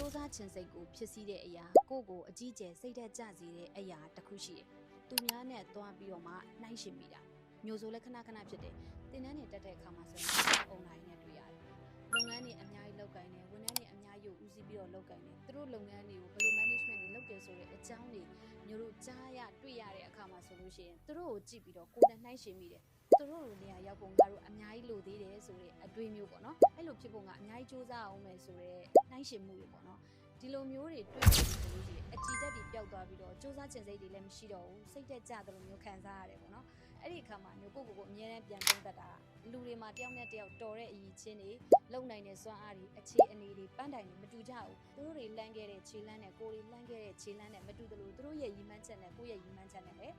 စူးစမ်းခြင်းစိတ်ကိုဖြစ်စည်းတဲ့အရာကိုယ့်ကိုအကြီးကျယ်စိတ်သက်ကြစေတဲ့အရာတစ်ခုရှိတယ်။သူများနဲ့တွားပြီးတော့မှနှိုင်းရှင်မိတာမျိုးဆိုလဲခဏခဏဖြစ်တယ်။တင်တန်းနေတက်တဲ့အခါမှာဆိုရင်အုံနိုင်နဲ့တွေ့ရတယ်။လုပ်ငန်းတွေအများကြီးလုပ်ကိုင်းတယ်ဝန်ထမ်းတွေအများကြီးကိုဦးစီးပြီးတော့လုပ်ကိုင်းတယ်။သူတို့လုပ်ငန်းတွေကိုဘယ်လို management တွေလုပ်တယ်ဆိုတဲ့အကြောင်းတွေမျိုးတို့ကြားရတွေ့ရတဲ့အခါမှာဆိုလို့ရှိရင်သူတို့ကိုကြည့်ပြီးတော့ကိုယ်နဲ့နှိုင်းရှင်မိတယ်။သူတို့လိုနေ ရာရောက်ပုံငါတို့အများကြီးလိုသေးတယ်ဆိုတဲ့အတွေးမျိုးပေါ့နော်အဲ့လိုဖြစ်ပုံကအများကြီးစူးစမ်းအောင်မယ်ဆိုတော့နှိုင်းရှင်မှုတွေပေါ့နော်ဒီလိုမျိုးတွေတွေ့ပြီးဆိုလို့ရှိရင်အကြည်တက်တွေပျောက်သွားပြီးတော့စူးစမ်းခြင်းစိတ်တွေလည်းမရှိတော့ဘူးစိတ်သက်ကြတယ်လို့မျိုးခံစားရတယ်ပေါ့နော်အဲ့ဒီအခါမှာမျိုးကိုယ့်ကိုယ်ကိုအမြဲတမ်းပြန်သုံးသပ်တာလူတွေမှာတယောက်နဲ့တယောက်တော်တဲ့အရေးချင်းတွေလုံနိုင်တဲ့စွမ်းအားတွေအခြေအနေတွေပန်းတိုင်တွေမတူကြဘူးသူတို့တွေလန့်ခဲ့တဲ့ခြေလန်းနဲ့ကိုယ်တွေလန့်ခဲ့တဲ့ခြေလန်းနဲ့မတူသလိုသူတို့ရဲ့ရည်မှန်းချက်နဲ့ကိုယ့်ရဲ့ရည်မှန်းချက်နဲ့လည်း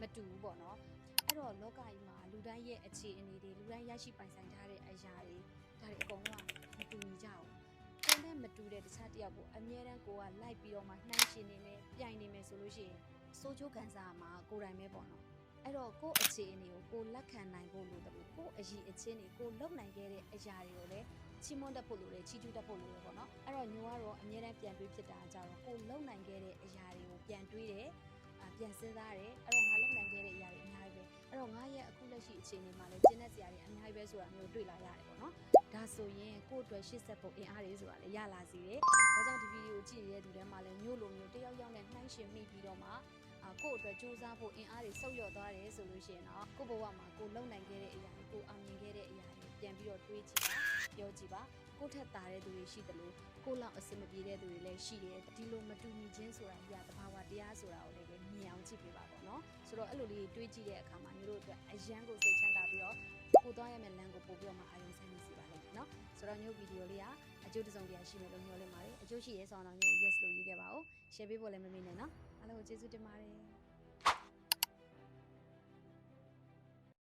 မတူဘူးပေါ့နော်အဲ့ တော့လောကကြီးမှာလူတိုင်းရဲ့အခြေအနေတွေလူတိုင်းရရှိပိုင်ဆိုင်ထားတဲ့အရာတွေဒါတွေအကုန်လုံးကမတူညီကြဘူး။ကိုယ်နဲ့မတူတဲ့တခြားတစ်ယောက်ကိုအမြဲတမ်းကိုကလိုက်ပြီးတော့မှနှိုင်းရှင်နေမယ်ပြိုင်နေမယ်ဆိုလို့ရှိရင်စိုးချိုးခံစားရမှာကိုယ်တိုင်ပဲပေါ့နော်။အဲ့တော့ကိုယ့်အခြေအနေကိုကိုယ်လက်ခံနိုင်ဖို့လိုတယ်လို့ကိုယ့်အရည်အချင်းတွေကိုယ်လုံနိုင်ခဲ့တဲ့အရာတွေကိုလည်းချီးမွမ်းတတ်ဖို့လိုတယ်ချီးကျူးတတ်ဖို့လိုတယ်ပေါ့နော်။အဲ့တော့ညိုကတော့အမြဲတမ်းပြန်တွေးဖြစ်တာကြတော့ကိုယ်လုံနိုင်ခဲ့တဲ့အရာတွေကိုပြန်တွေးတယ်အာပြန်စဉ်းစားတယ်အဲ့တော့ အဲ့တော့ငါရဲ့အခုလက်ရှိအခြေအနေမှာလည်းကျင်းတဲ့ဆရာတွေအများကြီးပဲဆိုတာမျိုးတွေ့လာရတယ်ပေါ့နော်ဒါဆိုရင်ကိုယ့်အတွက်ရှေ့ဆက်ဖို့အင်အားတွေဆိုတာလည်းရလာစေတယ်ဒါကြောင့်ဒီဗီဒီယိုကြည့်နေတဲ့သူတွေမှာလည်းမျိုးလိုမျိုးတယောက်ယောက်နဲ့နှိုင်းယှဉ်မိပြီးတော့မှအာကိုယ့်အတွက်စူးစမ်းဖို့အင်အားတွေဆုပ်ယော့သွားတယ်ဆိုလို့ရှိရင်တော့ကိုယ့်ဘဝမှာကိုယ်လုံနိုင်ခဲ့တဲ့အရာတွေကိုအောင်မြင်ခဲ့တဲ့အရာတွေပြန်ပြီးတော့တွေးကြည့်ပါပြောကြည့်ပါကိုယ့်ထက်တာတဲ့သူတွေရှိတယ်လို့ကိုယ့်လောက်အဆင်မပြေတဲ့သူတွေလည်းရှိတယ်ဒီလိုမတူညီခြင်းဆိုတာကြီးကတဘာဝတရားဆိုတာ ဆိုတော့အဲ့လိုလေးတွေးကြည့်တဲ့အခါမှာမျိုးတို့အတွက်အရန်ကိုစိတ်ချမ်းသာပြီးတော့ကိုသွားရမယ့်လမ်းကိုပို့ပြီးတော့မှအာရုံစိုက်နေစီပါလိမ့်မယ်နော်ဆိုတော့မျိုးဗီဒီယိုလေးကအကျိုးတစ်စုံတရာရှိမယ်လို့ညွှန်လင့်ပါတယ်အကျိုးရှိရဲဆိုတော့မျိုး yes လို့ယူခဲ့ပါဦး share ပေးဖို့လည်းမမေ့နဲ့နော်အားလုံးကိုကျေးဇူးတင်ပါတယ်